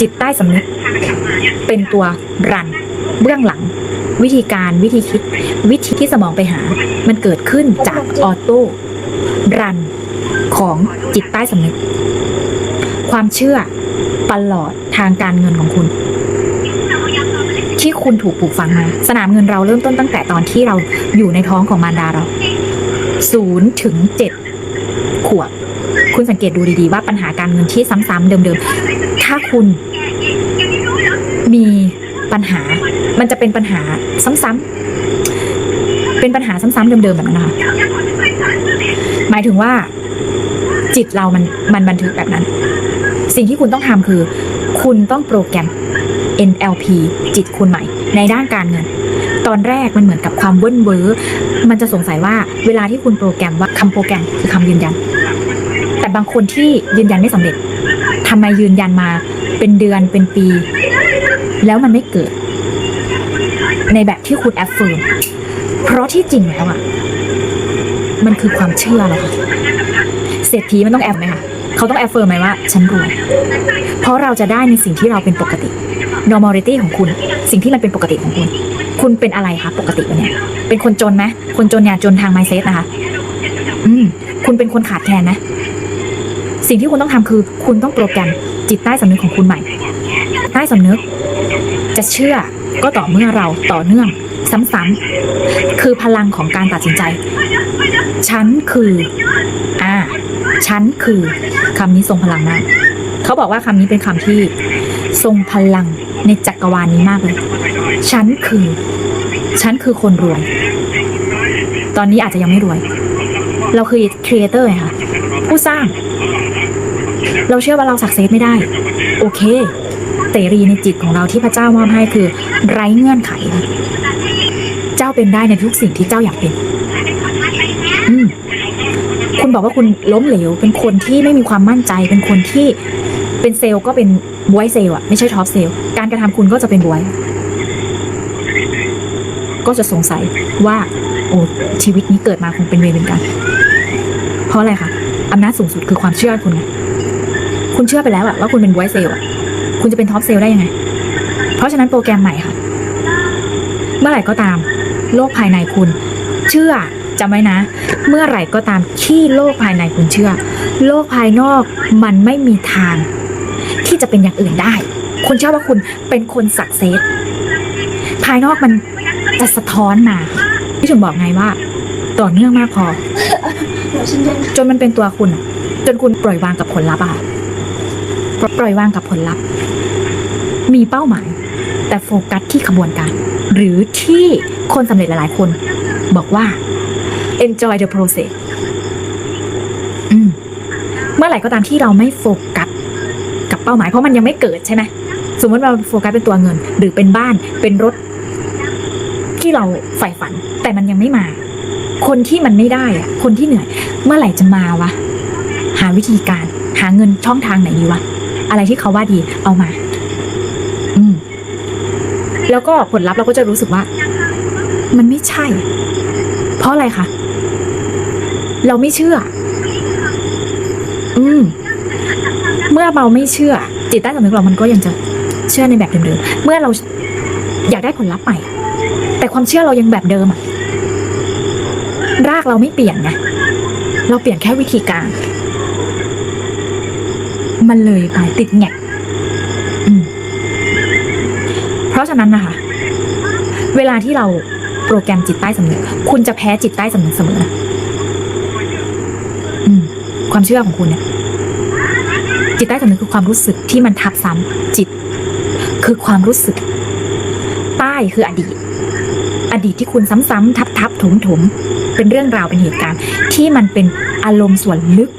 จิตใต้สำนึก เป็นตัวรัน เบื้องหลัง วิธีการวิธีคิด วิธีที่สมองไปหา มันเกิดขึ้นจากออโต้รันของจิตใต้สำนึก ความเชื่อตลอดทางการเงินของคุณ ที่คุณถูกปลูกฝังมา สนามเงินเราเริ่มต้นตั้งแต่ตอนที่เราอยู่ในท้องของมารดาเราศูนย์ถึงเจ็ดขวบคุณสังเกตดูดีๆว่าปัญหาการเงินที่ซ้ำๆเดิมๆ ถ้าคุณมีปัญหา มันจะเป็นปัญหาซ้ำๆเป็นปัญหาซ้ำๆเดิมๆแบบนั้นนะคะหมายถึงว่า จิตเรามันมันบันทึกแบบนั้น สิ่งที่คุณต้องทำคือ คุณต้องโปรแกรม NLP จิตคุณใหม่ ในด้านการเงิน ตอนแรกมันเหมือนกับความเว้นเว้อมันจะสงสัยว่าเวลาที่คุณโปรแกรมว่าคำโปรแกรมคือคำยืนยัน แต่บางคนที่ยืนยันไม่สำเร็จ ทำไมยืนยันมาเป็นเดือนเป็นปี แล้วมันไม่เกิด ในแบบที่คุณแอฟเฟิร์มเพราะที่จริงแล้วอะ มันคือความเชื่อแหละค่ะเศรษฐีมันต้องแอบไหมคะเขาต้องแอฟเฟิร์มไหมว่าฉันรวย เพราะเราจะได้ในสิ่งที่เราเป็นปกติ normality ของคุณ สิ่งที่มันเป็นปกติของคุณ คุณเป็นอะไรคะปกติวันเนี้ยเป็นคนจนไหมคนจนอย่าจนทาง mindset นะคะ อืม คุณเป็นคนขาดแคลนนะ สิ่งที่คุณต้องทำคือคุณต้องโปรแกรมจิตใต้สำนึกของคุณใหม่ ใต้สำนึก จะเชื่อก็ต่อเมื่อเราต่อเนื่อง ซ้ำๆคือพลังของการตัดสินใจ ฉันคือ อ่า ฉันคือคำนี้ทรงพลังมากเขาบอกว่าคำนี้เป็นคำที่ทรงพลังในจักรวาลนี้มากเลย ฉันคือ ฉันคือคนรวย ตอนนี้อาจจะยังไม่รวย เราคือครีเอเตอร์ไงคะผู้สร้าง เราเชื่อว่าเราสักเซสไม่ได้ โอเคเตรีในจิตของเราที่พระเจ้ามอบให้คือ ไร้เงื่อนไข เจ้าเป็นได้ในทุกสิ่งที่เจ้าอยากเป็นอืมคุณบอกว่าคุณล้มเหลว เป็นคนที่ไม่มีความมั่นใจ เป็นคนที่เป็นเซลล์ก็เป็นบวยเซลล์อะไม่ใช่ท็อปเซลล์การกระทำคุณก็จะเป็นบวย ก็จะสงสัยว่า โอ้ชีวิตนี้เกิดมาคงเป็นเวรเป็นกรรมเพราะอะไรคะ อำนาจสูงสุดคือความเชื่อคุณไงคุณเชื่อไปแล้วอะว่าคุณเป็นบวเซลอะคุณจะเป็นท็อปเซลได้ยังไง เพราะฉะนั้นโปรแกรมใหม่ค่ะ เมื่อไหร่ก็ตาม โลกภายในคุณ เชื่อจำไว้นะ เมื่อไหร่ก็ตามที่โลกภายในคุณเชื่อ โลกภายนอกมันไม่มีทาง ที่จะเป็นอย่างอื่นได้ คุณเชื่อว่าคุณเป็นคนสักเซสภายนอกมันจะสะท้อนมาที่ถึงบอกไงว่า ต่อเนื่องมากพอ จนมันเป็นตัวคุณ จนคุณปล่อยวางกับผลลัพธ์อะค่ะปล่อยวางกับผลลัพธ์ มีเป้าหมาย แต่โฟกัสที่ขบวนการ หรือที่คนสำเร็จหลายๆ คน บอกว่า enjoy the process มเมื่อไหร่ก็ตามที่เราไม่โฟกัสกับเป้าหมายเพราะมันยังไม่เกิดใช่ไหมสมมติเราโฟกัสเป็นตัวเงิน หรือเป็นบ้านเป็นรถ ที่เราใฝ่ฝัน แต่มันยังไม่มา คนที่มันไม่ได้อะคนที่เหนื่อย เมื่อไหร่จะมาวะ หาวิธีการ หาเงินช่องทางไหนดีวะ อะไรที่เขาว่าดีเอามา อืม แล้วก็ผลลัพธ์เราก็จะรู้สึกว่า มันไม่ใช่ เพราะอะไรคะเราไม่เชื่อ อืม เมื่อเราไม่เชื่อ จิตใต้สำนึกเรามันก็ยังจะเชื่อในแบบเดิมๆ เมื่อเราอยากได้ผลลัพธ์ใหม่ แต่ความเชื่อเรายังแบบเดิมอะ รากเราไม่เปลี่ยนไงเราเปลี่ยนแค่วิธีการ มันเลยไปติดแงกอืมเพราะฉะนั้นนะคะ เวลาที่เราโปรแกรมจิตใต้สำนึกคุณจะแพ้จิตใต้สำนึกเสมอนะอืมความเชื่อของคุณเนี่ย จิตใต้สำนึกคือความรู้สึกที่มันทับซ้ำจิต คือความรู้สึก ใต้คืออดีต อดีตที่คุณซ้ำๆทับทับถมถมๆเป็นเรื่องราวเป็นเหตุการณ์ ที่มันเป็นอารมณ์ส่วนลึก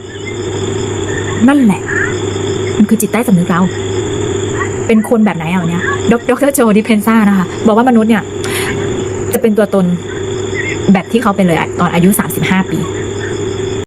นั่นแหละ มันคือจิตใต้สำนึกเรา เป็นคนแบบไหนเอาเนี่ยดรโจดิเพนซ่านะคะ บอกว่ามนุษย์เนี่ย จะเป็นตัวตนแบบที่เขาเป็นเลยตอนอายุ 35 ปี